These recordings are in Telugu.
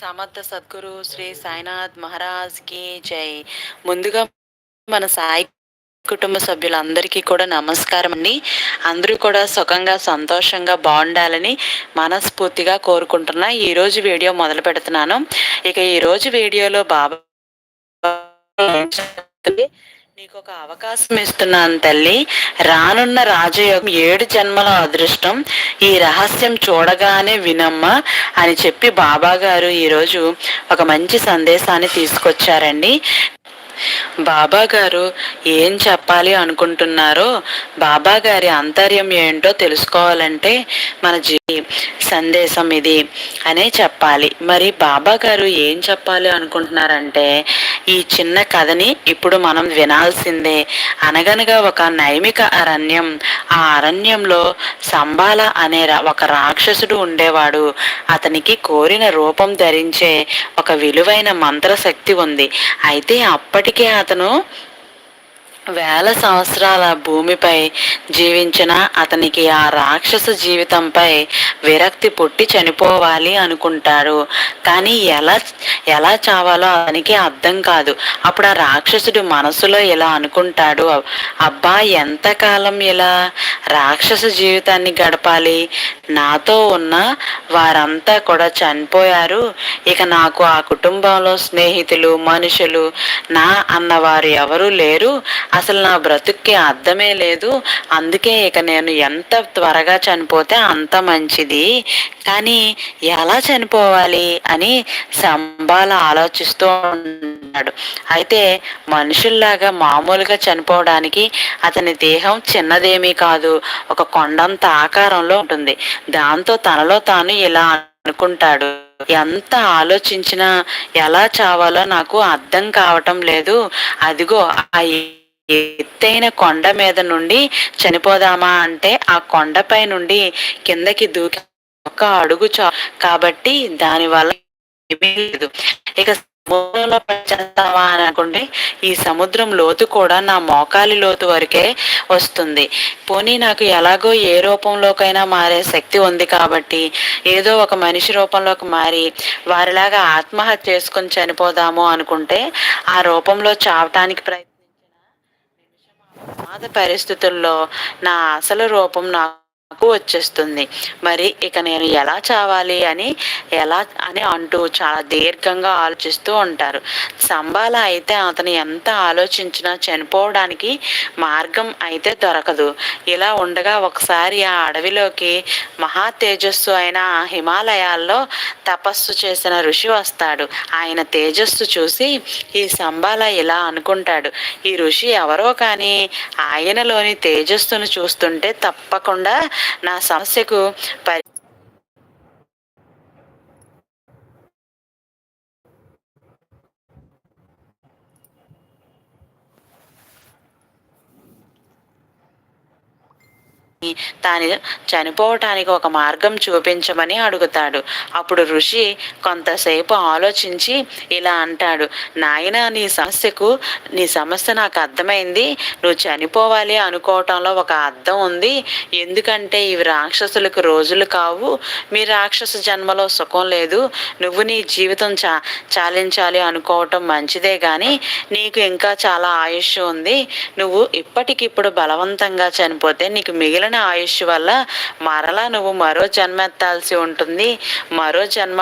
సమర్థ సద్గురు శ్రీ సాయినాథ్ మహారాజ్కి జై. ముందుగా మన సాయి కుటుంబ సభ్యులందరికీ కూడా నమస్కారం అండి. అందరూ కూడా సుఖంగా సంతోషంగా బాగుండాలని మనస్ఫూర్తిగా కోరుకుంటున్నా. ఈరోజు వీడియో మొదలు పెడుతున్నాను. ఇక ఈరోజు వీడియోలో బాబా నీకు ఒక అవకాశం ఇస్తున్నాను తల్లి. రానున్న రాజయోగం ఏడు జన్మల అదృష్టం. ఈ రహస్యం చూడగానే వినమ్మా అని చెప్పి బాబా గారు ఈరోజు ఒక మంచి సందేశాన్ని తీసుకొచ్చారండి. బాబా గారు ఏం చెప్పాలి అనుకుంటున్నారో బాబా గారి అంతర్యం ఏంటో తెలుసుకోవాలంటే మన జీ సందేశం ఇది అనే చెప్పాలి. మరి బాబా గారు ఏం చెప్పాలి అనుకుంటున్నారంటే ఈ చిన్న కథని ఇప్పుడు మనం వినాల్సిందే. అనగనగా ఒక నైమిక అరణ్యం. ఆ అరణ్యంలో సంబాల అనే ఒక రాక్షసుడు ఉండేవాడు. అతనికి కోరిన రూపం ధరించే ఒక విలువైన మంత్రశక్తి ఉంది. అయితే అప్పటికే అతను వేల సంవత్సరాల భూమిపై జీవించిన అతనికి ఆ రాక్షస జీవితంపై విరక్తి పుట్టి చనిపోవాలి అనుకుంటాడు కానీ ఎలా ఎలా చావాలో అతనికి అర్థం కాదు. అప్పుడు ఆ రాక్షసుడు మనసులో ఇలా అనుకుంటాడు. అబ్బా ఎంతకాలం ఇలా రాక్షస జీవితాన్ని గడపాలి? నాతో ఉన్న వారంతా కూడా చనిపోయారు. ఇక నాకు ఆ కుటుంబంలో స్నేహితులు మనుషులు నా అన్నవారు ఎవరూ లేరు. అసలు నా బ్రతుక్కి అర్థమే లేదు. అందుకే ఇక నేను ఎంత త్వరగా చనిపోతే అంత మంచిది. కానీ ఎలా చనిపోవాలి అని సంబాల ఆలోచిస్తూ ఉన్నాడు. అయితే మనుషుల్లాగా మామూలుగా చనిపోవడానికి అతని దేహం చిన్నదేమీ కాదు. ఒక కొండంత ఆకారంలో ఉంటుంది. దాంతో తనలో తాను ఇలా అనుకుంటాడు. ఎంత ఆలోచించినా ఎలా చావాలో నాకు అర్థం కావటం లేదు. అదిగో ఆ ఎత్తైన కొండ మీద నుండి చనిపోదామా అంటే ఆ కొండపై నుండి కిందకి దూకి ఒక అడుగు చా కాబట్టి దానివల్ల వల్ల లేదు. ఇక సముద్రంలో పనిచేస్తావా అని అనుకుంటే ఈ సముద్రం లోతు కూడా నా మోకాలి లోతు వరకే వస్తుంది. పోనీ నాకు ఎలాగో ఏ రూపంలోకైనా మారే శక్తి ఉంది కాబట్టి ఏదో ఒక మనిషి రూపంలోకి మారి వారిలాగా ఆత్మహత్య చేసుకొని చనిపోదాము అనుకుంటే ఆ రూపంలో చావటానికి ప్రయత్నం ప్రమాద పరిస్థితుల్లో నా అసలు రూపం నాకు నాకు వచ్చేస్తుంది. మరి ఇక నేను ఎలా చావాలి అని ఎలా అని అంటూ చాలా దీర్ఘంగా ఆలోచిస్తూ ఉంటారు. సంబాల అయితే అతను ఎంత ఆలోచించినా చనిపోవడానికి మార్గం అయితే దొరకదు. ఇలా ఉండగా ఒకసారి ఆ అడవిలోకి మహా తేజస్సు అయిన హిమాలయాల్లో తపస్సు చేసిన ఋషి వస్తాడు. ఆయన తేజస్సు చూసి ఈ సంబాల ఇలా అనుకుంటాడు ఈ ఋషి ఎవరో కానీ ఆయనలోని తేజస్సును చూస్తుంటే తప్పకుండా నా సమస్యకు పరి తాను చనిపోవటానికి ఒక మార్గం చూపించమని అడుగుతాడు. అప్పుడు ఋషి కొంతసేపు ఆలోచించి ఇలా అంటాడు నాయన నీ సమస్యకు నీ సమస్య నాకు అర్థమైంది. నువ్వు చనిపోవాలి అనుకోవటంలో ఒక అర్థం ఉంది. ఎందుకంటే ఇవి రాక్షసులకు రోజులు కావు. మీ రాక్షస జన్మలో సుఖం లేదు. నువ్వు నీ జీవితం చా చాలించాలి అనుకోవటం మంచిదే కానీ నీకు ఇంకా చాలా ఆయుష్ ఉంది. నువ్వు ఇప్పటికిప్పుడు బలవంతంగా చనిపోతే నీకు మిగిలిన మిగిలిన ఆయుష్ వల్ల మరలా నువ్వు మరో జన్మ ఎత్తాల్సి ఉంటుంది. మరో జన్మ.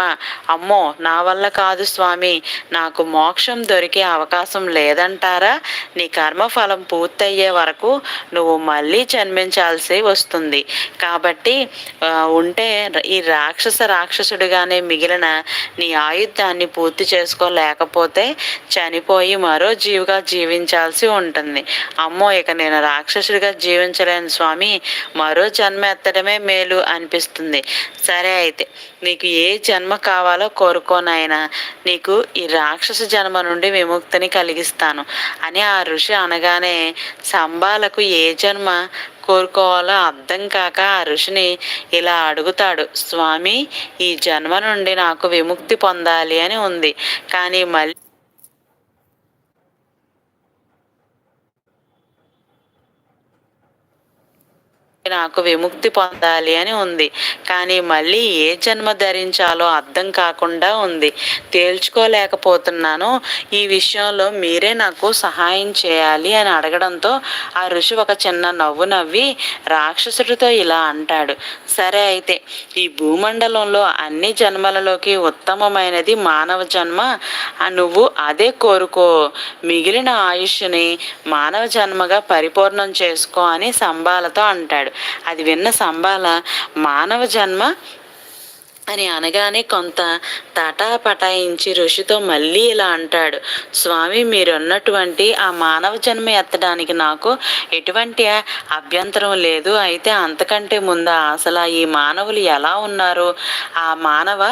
అమ్మో నా వల్ల కాదు స్వామి. నాకు మోక్షం దొరికే అవకాశం లేదంటారా? నీ కర్మఫలం పూర్తయ్యే వరకు నువ్వు మళ్ళీ జన్మించాల్సి వస్తుంది. కాబట్టి ఉంటే ఈ రాక్షస రాక్షసుడిగానే మిగిలిన నీ ఆయుద్ధాన్ని పూర్తి చేసుకోలేకపోతే చనిపోయి మరో జీవిగా జీవించాల్సి ఉంటుంది. అమ్మో ఇక నేను రాక్షసుడిగా జీవించలేను స్వామి. మరో జన్మ ఎత్తడమే మేలు అనిపిస్తుంది. సరే అయితే నీకు ఏ జన్మ కావాలో కోరుకోనైనా నీకు ఈ రాక్షస జన్మ నుండి విముక్తిని కలిగిస్తాను. అని ఆ ఋషి అనగానే సంబాలకు ఏ జన్మ కోరుకోవాలో అర్థం కాక ఆ ఋషిని ఇలా అడుగుతాడు స్వామి ఈ జన్మ నుండి నాకు విముక్తి పొందాలి అని ఉంది. కానీ మళ్ళీ నాకు విముక్తి పొందాలి అని ఉంది. కానీ మళ్ళీ ఏ జన్మ ధరించాలో అర్థం కాకుండా ఉంది. తేల్చుకోలేకపోతున్నాను. ఈ విషయంలో మీరే నాకు సహాయం చేయాలి అని అడగడంతో ఆ ఋషి ఒక చిన్న నవ్వు నవ్వి రాక్షసుడితో ఇలా అంటాడు. సరే అయితే ఈ భూమండలంలో అన్ని జన్మలలోకి ఉత్తమమైనది మానవ జన్మ. నువ్వు అదే కోరుకో. మిగిలిన ఆయుష్ని మానవ జన్మగా పరిపూర్ణం చేసుకో అని సంబాలతో అంటాడు. అది విన్న సంబాల మానవ జన్మ అని అనగానే కొంత తటాపటాయించి ఋషితో మళ్ళీ ఇలా అంటాడు స్వామి మీరున్నటువంటి ఆ మానవ జన్మ ఎత్తడానికి నాకు ఎటువంటి అభ్యంతరం లేదు. అయితే అంతకంటే ముందు అసలు ఈ మానవులు ఎలా ఉన్నారు? ఆ మానవ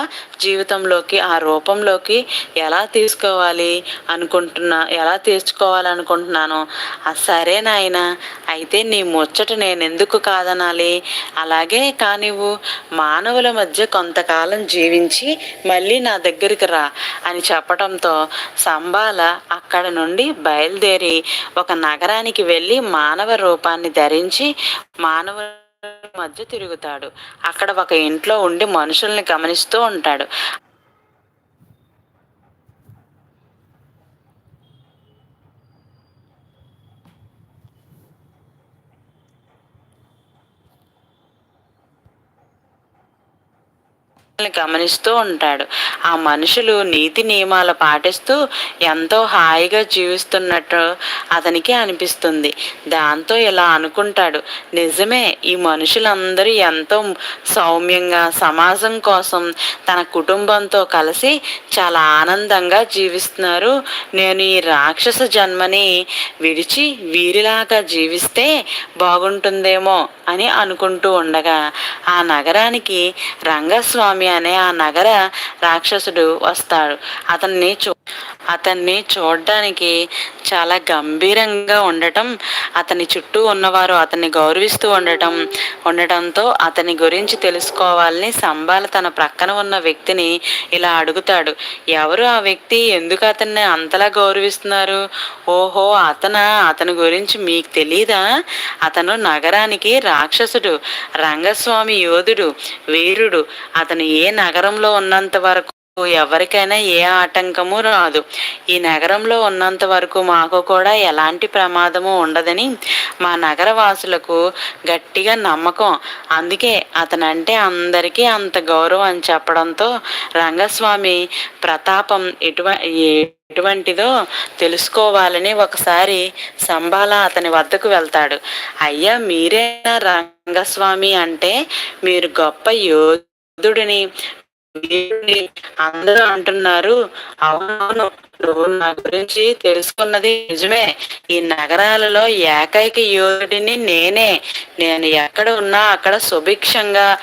జీవితంలోకి ఆ రూపంలోకి ఎలా తీసుకోవాలి అనుకుంటున్నా ఎలా తీర్చుకోవాలనుకుంటున్నాను సరే నాయన అయితే నీ ముచ్చట నేను ఎందుకు కాదనాలి? అలాగే కానివ్వు. మానవుల మధ్య కొంత కొంతకాలం జీవించి మళ్ళీ నా దగ్గరికి రా అని చెప్పడంతో సంబాల అక్కడ నుండి బయలుదేరి ఒక నగరానికి వెళ్ళి మానవ రూపాన్ని ధరించి మానవ మధ్య తిరుగుతాడు. అక్కడ ఒక ఇంట్లో ఉండి మనుషుల్ని గమనిస్తూ ఉంటాడు. గమనిస్తూ ఉంటాడు. ఆ మనుషులు నీతి నియమాలు పాటిస్తూ ఎంతో హాయిగా జీవిస్తున్నట్టు అతనికి అనిపిస్తుంది. దాంతో ఇలా అనుకుంటాడు నిజమే ఈ మనుషులందరూ ఎంతో సౌమ్యంగా సమాజం కోసం తన కుటుంబంతో కలిసి చాలా ఆనందంగా జీవిస్తున్నారు. నేను ఈ రాక్షస జన్మని విడిచి వీరిలాగా జీవిస్తే బాగుంటుందేమో అని అనుకుంటూ ఉండగా ఆ నగరానికి రంగస్వామి అనే ఆ నగర రాక్షసుడు వస్తాడు. అతన్ని చూ అతన్ని చూడడానికి చాలా గంభీరంగా ఉండటం అతని చుట్టూ ఉన్నవారు అతన్ని గౌరవిస్తూ ఉండటం ఉండటంతో అతని గురించి తెలుసుకోవాలని సంబాల తన ప్రక్కన ఉన్న వ్యక్తిని ఇలా అడుగుతాడు. ఎవరు ఆ వ్యక్తి? ఎందుకు అతన్ని అంతలా గౌరవిస్తున్నారు? ఓహో అతన? అతని గురించి మీకు తెలీదా? అతను నగరానికి రాక్షసుడు రంగస్వామి యోధుడు వీరుడు. అతను ఏ నగరంలో ఉన్నంత వరకు ఎవరికైనా ఏ ఆటంకము రాదు. ఈ నగరంలో ఉన్నంత వరకు మాకు కూడా ఎలాంటి ప్రమాదము ఉండదని మా నగర వాసులకు గట్టిగా నమ్మకం. అందుకే అతనంటే అందరికీ అంత గౌరవం అని చెప్పడంతో రంగస్వామి ప్రతాపం ఎటువ ఎటువంటిదో తెలుసుకోవాలని ఒకసారి సంబాల అతని వద్దకు వెళ్తాడు. అయ్యా మీరే రంగస్వామి అంటే మీరు గొప్ప బుద్ధుడిని అందరూ అంటున్నారు. అవునవును నువ్వు నా గురించి తెలుసుకున్నది నిజమే. ఈ నగరాలలో ఏకైక యోధుడిని నేనే. నేను ఎక్కడ ఉన్నా అక్కడ సుభిక్షంగా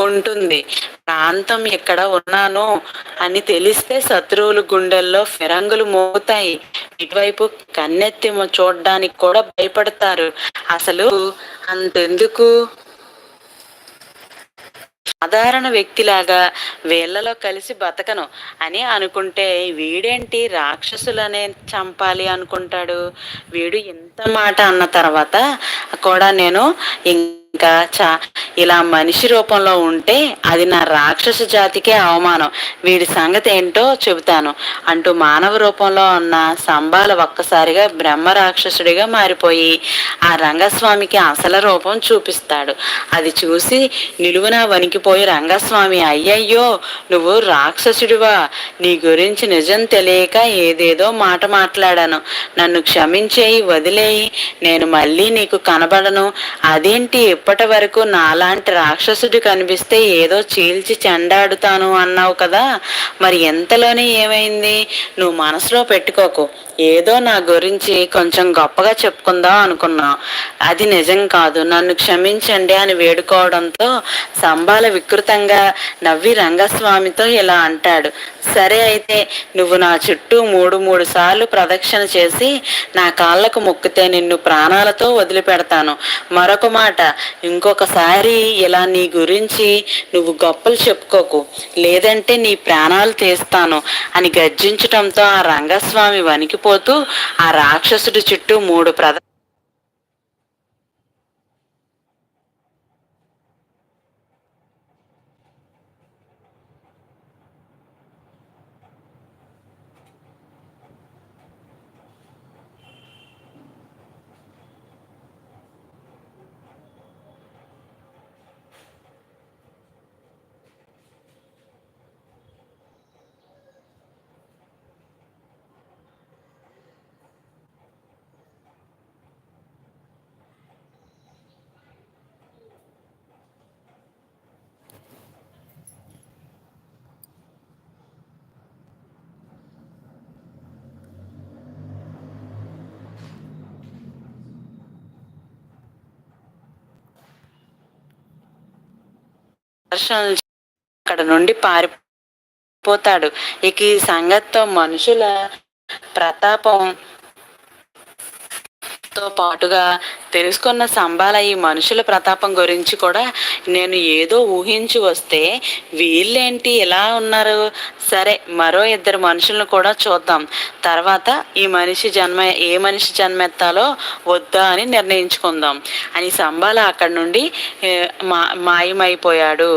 ఉంటుంది. ప్రాంతం ఇక్కడ ఉన్నాను అని తెలిస్తే శత్రువులు గుండెల్లో ఫిరంగులు మోగుతాయి. ఇటువైపు కన్నెత్తి చూడడానికి కూడా భయపడతారు. అసలు అంతెందుకు? సాధారణ వ్యక్తిలాగా వీళ్ళలో కలిసి బతకను అని అనుకుంటే వీడేంటి రాక్షసులనే చంపాలి అనుకుంటాడు? వీడు ఇంత మాట అన్న తర్వాత కూడా నేను ఇంకా చా ఇలా మనిషి రూపంలో ఉంటే అది నా రాక్షస జాతికే అవమానం. వీడి సంగతి ఏంటో చెబుతాను. అంటూ మానవ రూపంలో ఉన్న సంబాల ఒక్కసారిగా బ్రహ్మ రాక్షసుడిగా మారిపోయి ఆ రంగస్వామికి అసలు రూపం చూపిస్తాడు. అది చూసి నిలువున వణికిపోయి రంగస్వామి అయ్యయ్యో నువ్వు రాక్షసుడివా? నీ గురించి నిజం తెలియక ఏదేదో మాట మాట్లాడాను. నన్ను క్షమించేయి వదిలేయి. నేను మళ్ళీ నీకు కనబడను. అదేంటి ఇప్పటి వరకు నాలాంటి రాక్షసుడు కనిపిస్తే ఏదో చీల్చి చెండాడుతాను అన్నావు కదా? మరి ఎంతలోనే ఏమైంది? నువ్వు మనసులో పెట్టుకోకు. ఏదో నా గురించి కొంచెం గొప్పగా చెప్పుకుందాం అనుకున్నా. అది నిజం కాదు. నన్ను క్షమించండి అని వేడుకోవడంతో సంబాల వికృతంగా నవ్వి రంగస్వామితో ఇలా అంటాడు. సరే అయితే నువ్వు నా చుట్టూ మూడు మూడు సార్లు ప్రదక్షిణ చేసి నా కాళ్ళకు మొక్కితే నిన్ను ప్రాణాలతో వదిలిపెడతాను. మరొక మాట ఇంకొకసారి ఇలా నీ గురించి నువ్వు గొప్పలు చెప్పుకోకు. లేదంటే నీ ప్రాణాలు తీస్తాను అని గర్జించటంతో ఆ రంగస్వామి వణికిపోతూ ఆ రాక్షసుడి చుట్టూ మూడు ప్రద దర్శనాలు అక్కడ నుండి పారిపోతాడు. ఇక ఈ సంగతితో మనుషుల ప్రతాపం తో పాటుగా తెలుసుకున్న సంబాల ఈ మనుషుల ప్రతాపం గురించి కూడా నేను ఏదో ఊహించి వస్తే వీళ్ళేంటి ఇలా ఉన్నారు? సరే మరో ఇద్దరు మనుషులను కూడా చూద్దాం. తర్వాత ఈ మనిషి జన్మ ఏ మనిషి జన్మెత్తాలో వద్దా అని నిర్ణయించుకుందాం. అని సంబాల అక్కడి నుండి మా మాయమైపోయాడు.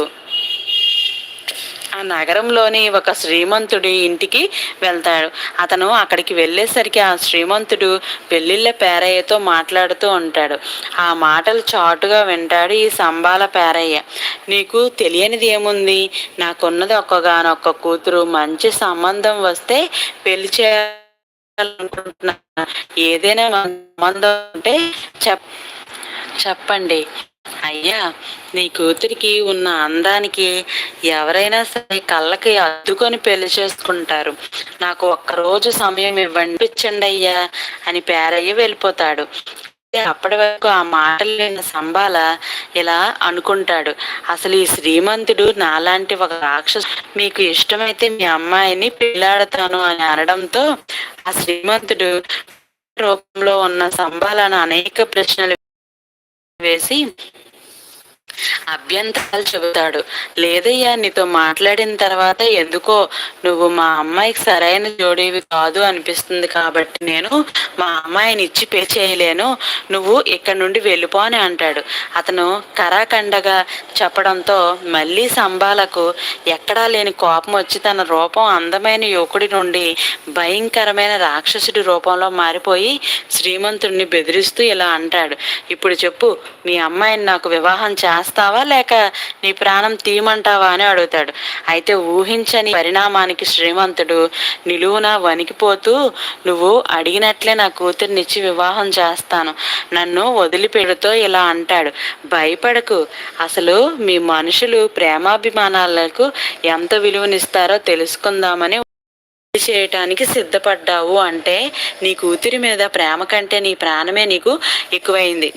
ఆ నగరంలోని ఒక శ్రీమంతుడి ఇంటికి వెళ్తాడు. అతను అక్కడికి వెళ్ళేసరికి ఆ శ్రీమంతుడు పెళ్ళిళ్ళ పేరయ్యతో మాట్లాడుతూ ఉంటాడు. ఆ మాటలు చాటుగా వింటాడు ఈ సంబాల పేరయ్య. నీకు తెలియనిది ఏముంది? నాకున్నది ఒక్కగానొక్క కూతురు మంచి సంబంధం వస్తే పెళ్ళి చేయాలనుకుంటున్నా. ఏదైనా సంబంధం ఉంటే చెప్ చెప్పండి. అయ్యా నీ కూతురికి ఉన్న అందానికి ఎవరైనా సరే కళ్ళకి అద్దుకొని పెళ్ళి చేసుకుంటారు. నాకు ఒక్కరోజు సమయం ఇవ్వండి. ఇచ్చండి అయ్యా అని పేరయ్య వెళ్ళిపోతాడు. అప్పటి వరకు ఆ మాటలు లేని సంబాల ఇలా అనుకుంటాడు. అసలు ఈ శ్రీమంతుడు నాలాంటి ఒక రాక్షసు. మీకు ఇష్టమైతే మీ అమ్మాయిని పెళ్ళాడతాను అని అనడంతో ఆ శ్రీమంతుడు రూపంలో ఉన్న సంబాలను అనేక ప్రశ్నలు vizinho అభ్యంతరాలు చెబుతాడు. లేదయ్యా నీతో మాట్లాడిన తర్వాత ఎందుకో నువ్వు మా అమ్మాయికి సరైన జోడీవి కాదు అనిపిస్తుంది కాబట్టి నేను మా అమ్మాయిని ఇచ్చి పే చేయలేను. నువ్వు ఇక్కడి నుండి వెళ్ళిపో అని అంటాడు. అతను కరాఖండగా చెప్పడంతో మళ్ళీ సంబాలకు ఎక్కడా లేని కోపం వచ్చి తన రూపం అందమైన యువకుడి నుండి భయంకరమైన రాక్షసుడి రూపంలో మారిపోయి శ్రీమంతుడిని బెదిరిస్తూ ఇలా అంటాడు. ఇప్పుడు చెప్పు మీ అమ్మాయిని నాకు వివాహం చేస్తా చేస్తావా లేక నీ ప్రాణం తీయమంటావా అని అడుగుతాడు. అయితే ఊహించని పరిణామానికి శ్రీమంతుడు నిలువున వణికిపోతూ నువ్వు అడిగినట్లే నా కూతుర్నిచ్చి వివాహం చేస్తాను. నన్ను వదిలిపెడుతో ఇలా అంటాడు. భయపడకు. అసలు మీ మనుషులు ప్రేమాభిమానాలకు ఎంత విలువనిస్తారో తెలుసుకుందామని చేయటానికి సిద్ధపడ్డావు అంటే నీ కూతురి మీద ప్రేమ కంటే నీ ప్రాణమే నీకు ఎక్కువైంది.